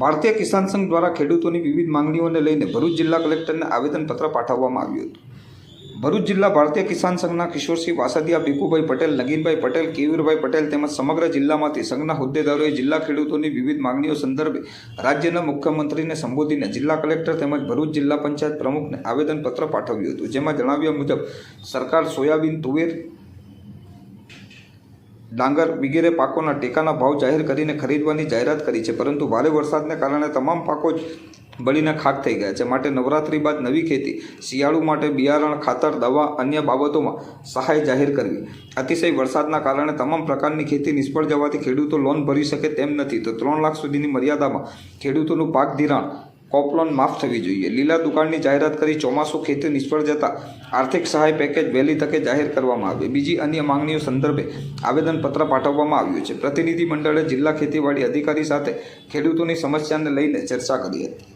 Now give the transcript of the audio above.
ભારતીય કિસાન સંઘ દ્વારા ખેડૂતોની વિવિધ માંગણીઓને લઈને ભરૂચ જિલ્લા કલેક્ટરને આવેદનપત્ર પાઠવવામાં આવ્યું હતું. ભરૂચ જિલ્લા ભારતીય કિસાન સંઘના કિશોરસિંહ વાસદિયા, ભીખુભાઈ પટેલ, નગીનભાઈ પટેલ કેવીરભાઈ પટેલ તેમજ સમગ્ર જિલ્લામાંથી સંઘના હોદ્દેદારોએ જિલ્લા ખેડૂતોની વિવિધ માંગણીઓ સંદર્ભે રાજ્યના મુખ્યમંત્રીને સંબોધીને જિલ્લા કલેક્ટર તેમજ ભરૂચ જિલ્લા પંચાયત પ્રમુખને આવેદનપત્ર પાઠવ્યું હતું. જેમાં જણાવ્યા મુજબ સરકાર સોયાબીન, તુવેર ડાંગર વગેરે પાકોના ટેકાના ભાવ જાહેર કરીને ખરીદવાની જાહેરાત કરી છે. પરંતુ ભારે વરસાદને કારણે તમામ પાકો જ બળીને ખાક થઈ ગયા છે. માટે નવરાત્રી બાદ નવી ખેતી, શિયાળુ માટે બિયારણ, ખાતર, દવા, અન્ય બાબતોમાં સહાય જાહેર કરવી. અતિશય વરસાદના કારણે તમામ પ્રકારની ખેતી નિષ્ફળ જવાથી ખેડૂતો લોન ભરી શકે તેમ નથી. તો ત્રણ લાખ સુધીની મર્યાદામાં ખેડૂતોનું પાક ધિરાણ કોપલોન માફ થવી જોઈએ. લીલા દુકાળની જાહેરાત કરી ચોમાસું ખેતી નિષ્ફળ જતા આર્થિક સહાય પેકેજ વહેલી તકે જાહેર કરવામાં આવે બીજી અન્ય માંગણીઓ સંદર્ભે આવેદનપત્ર પાઠવવામાં આવ્યું છે. પ્રતિનિધિમંડળે જિલ્લા ખેતીવાડી અધિકારી સાથે ખેડૂતોની સમસ્યાને લઈને ચર્ચા કરી હતી.